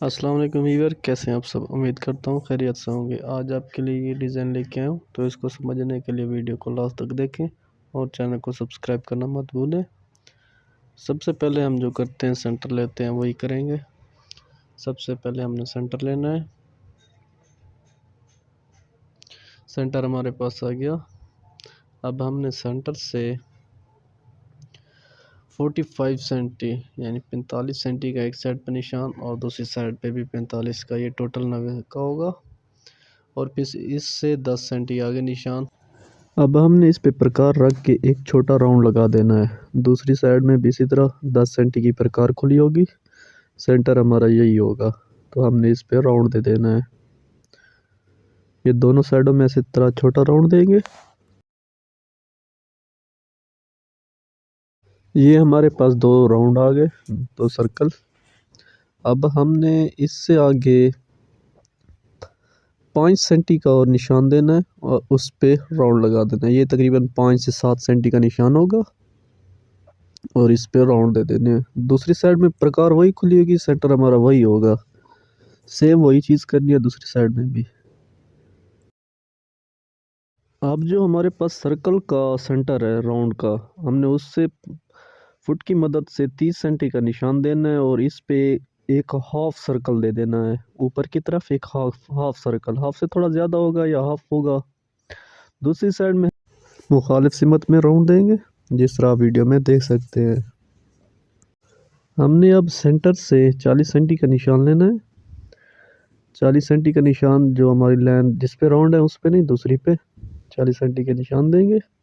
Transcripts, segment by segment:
السلام علیکم ویور، کیسے ہیں آپ سب؟ امید کرتا ہوں خیریت سے ہوں گے۔ آج آپ کے لیے یہ ڈیزائن لے کے آیا ہوں۔ تو اس کو سمجھنے کے لیے ویڈیو کو لاسٹ تک دیکھیں اور چینل کو سبسکرائب کرنا مت بھولیں۔ سب سے پہلے ہم جو کرتے ہیں، سینٹر لیتے ہیں، وہی کریں گے۔ سب سے پہلے ہم نے سینٹر لینا ہے۔ سینٹر ہمارے پاس آ گیا۔ اب ہم نے سینٹر سے فورٹی فائیو سینٹی یعنی پینتالیس سینٹی کا ایک سائڈ پہ نشان اور دوسری سائڈ پہ بھی پینتالیس کا یہ ٹوٹل نوے کا ہوگا اور پھر اس سے دس سینٹی آگے نشان۔ اب ہم نے اس پہ پرکار رکھ کے ایک چھوٹا راؤنڈ لگا دینا ہے۔ دوسری سائڈ میں بھی اسی طرح دس سینٹی کی پرکار کھلی ہوگی۔ سینٹر ہمارا یہی ہوگا۔ تو ہم نے اس پہ راؤنڈ دے دینا ہے۔ یہ دونوں سائڈوں میں اسی طرح چھوٹا راؤنڈ دیں گے۔ یہ ہمارے پاس دو راؤنڈ آ گئے، دو سرکل اب ہم نے اس سے آگے پانچ سینٹی کا اور نشان دینا ہے اور اس پہ راؤنڈ لگا دینا ہے۔ یہ تقریباً پانچ سے سات سینٹی کا نشان ہوگا اور اس پہ راؤنڈ دے دینے ہیں۔ دوسری سائڈ میں پرکار وہی کھلی ہوگی سینٹر ہمارا وہی ہوگا۔ سیم وہی چیز کرنی ہے دوسری سائڈ میں بھی۔ اب جو ہمارے پاس سرکل کا سینٹر ہے راؤنڈ کا، ہم نے اس سے فٹ کی مدد سے تیس سینٹی کا نشان دینا ہے اور اس پہ ایک ہاف سرکل دے دینا ہے۔ اوپر کی طرف ایک ہاف ہاف سرکل۔ ہاف سے تھوڑا زیادہ ہوگا یا ہاف ہوگا۔ دوسری سائڈ میں مخالف سمت میں راؤنڈ دیں گے، جس طرح ویڈیو میں دیکھ سکتے ہیں۔ ہم نے اب سینٹر سے چالیس سینٹی کا نشان لینا ہے۔ چالیس سینٹی کا نشان جو ہماری لائن جس پہ راؤنڈ ہے اس پہ نہیں، دوسری پہ چالیس سینٹی کے نشان دیں گے۔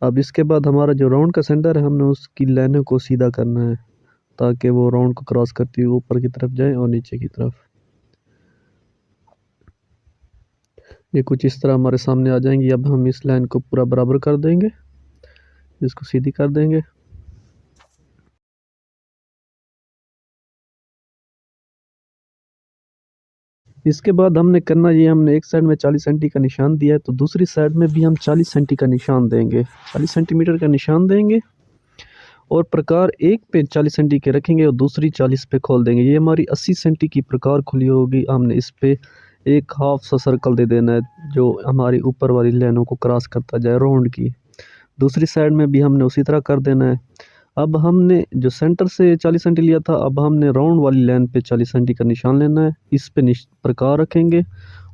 اب اس کے بعد ہمارا جو راؤنڈ کا سینٹر ہے، ہم نے اس کی لائنوں کو سیدھا کرنا ہے تاکہ وہ راؤنڈ کو کراس کرتی ہوئی اوپر کی طرف جائیں اور نیچے کی طرف۔ یہ کچھ اس طرح ہمارے سامنے آ جائیں گی۔ اب ہم اس لائن کو پورا برابر کر دیں گے، اس کو سیدھی کر دیں گے۔ اس کے بعد ہم نے کرنا یہ، ہم نے ایک سائڈ میں چالیس سینٹی کا نشان دیا ہے، تو دوسری سائڈ میں بھی ہم چالیس سینٹی کا نشان دیں گے۔ چالیس سینٹی میٹر کا نشان دیں گے اور پرکار ایک پہ چالیس سینٹی کے رکھیں گے اور دوسری چالیس پہ کھول دیں گے۔ یہ ہماری اسی سینٹی کی پرکار کھلی ہوگی۔ ہم نے اس پہ ایک ہاف سا سرکل دے دینا ہے، جو ہماری اوپر والی لائنوں کو کراس کرتا جائے، راؤنڈ کی۔ دوسری سائڈ میں بھی ہم نے اسی طرح کر دینا ہے۔ اب ہم نے جو سینٹر سے چالیس سینٹی لیا تھا، اب ہم نے راؤنڈ والی لائن پہ چالیس سینٹی کا نشان لینا ہے۔ اس پہ پرکار رکھیں گے۔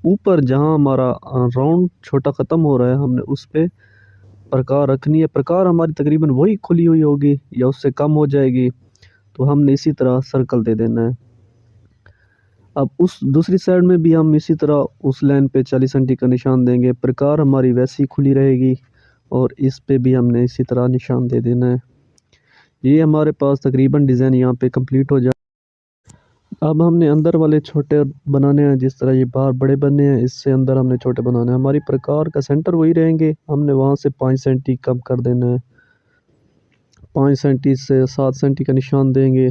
اوپر جہاں ہمارا راؤنڈ چھوٹا ختم ہو رہا ہے، ہم نے اس پہ پرکار رکھنی ہے۔ پرکار ہماری تقریباً وہی کھلی ہوئی ہوگی یا اس سے کم ہو جائے گی۔ تو ہم نے اسی طرح سرکل دے دینا ہے۔ اب اس دوسری سائڈ میں بھی ہم اسی طرح اس لائن پہ چالیس سینٹی کا نشان دیں گے۔ پرکار ہماری ویسی کھلی رہے گی اور اس پہ بھی ہم نے اسی طرح نشان دے دینا ہے۔ یہ ہمارے پاس تقریباً ڈیزائن یہاں پہ کمپلیٹ ہو جائے اب ہم نے اندر والے چھوٹے بنانے ہیں، جس طرح یہ باہر بڑے بنے ہیں، اس سے اندر ہم نے چھوٹے بنانے ہیں۔ ہماری پرکار کا سینٹر وہی رہیں گے۔ ہم نے وہاں سے پانچ سینٹی کم کر دینا ہے۔ پانچ سینٹی سے سات سینٹی کا نشان دیں گے۔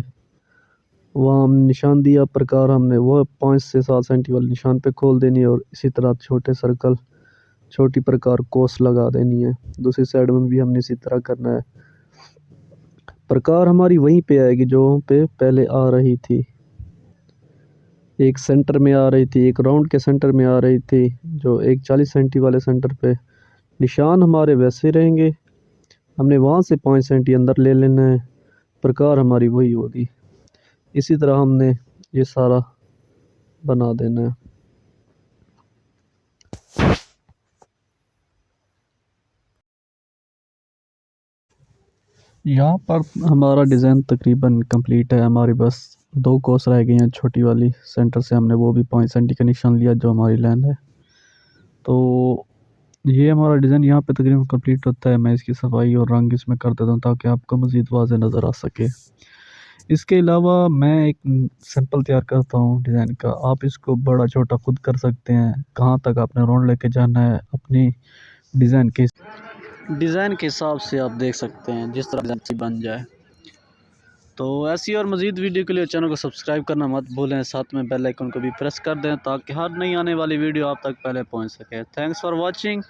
وہاں ہم نے نشان دیا، پرکار ہم نے وہ پانچ سے سات سینٹی والے نشان پہ کھول دینی ہے اور اسی طرح چھوٹے سرکل، چھوٹی پرکار کوس لگا دینی ہے۔ دوسری سائڈ میں بھی ہم نے اسی طرح کرنا ہے۔ پرکار ہماری وہیں پہ آئے گی جو پہ پہلے آ رہی تھی۔ ایک سینٹر میں آ رہی تھی، ایک راؤنڈ کے سینٹر میں آ رہی تھی، جو ایک چالیس سینٹی والے سینٹر پہ۔ نشان ہمارے ویسے رہیں گے۔ ہم نے وہاں سے پانچ سینٹی اندر لے لینا ہے۔ پرکار ہماری وہی ہوگی۔ اسی طرح ہم نے یہ سارا بنا دینا ہے۔ یہاں پر ہمارا ڈیزائن تقریباً کمپلیٹ ہے۔ ہماری بس دو کوس رہ گئی ہیں۔ چھوٹی والی سینٹر سے ہم نے وہ بھی پانچ سینٹی کا نشان لیا جو ہماری لائن ہے۔ تو یہ ہمارا ڈیزائن یہاں پہ تقریباً کمپلیٹ ہوتا ہے۔ میں اس کی صفائی اور رنگ اس میں کر دیتا ہوں تاکہ آپ کو مزید واضح نظر آ سکے۔ اس کے علاوہ میں ایک سمپل تیار کرتا ہوں ڈیزائن کا۔ آپ اس کو بڑا چھوٹا خود کر سکتے ہیں۔ کہاں تک آپ نے راؤنڈ لے کے جانا ہے اپنی ڈیزائن کے ڈیزائن کے حساب سے آپ دیکھ سکتے ہیں، جس طرح ڈیزائن بن جائے۔ تو ایسی اور مزید ویڈیو کے لیے چینل کو سبسکرائب کرنا مت بھولیں۔ ساتھ میں بیل آئیکن کو بھی پریس کر دیں تاکہ ہر نئی آنے والی ویڈیو آپ تک پہلے پہنچ سکے۔ Thanks for watching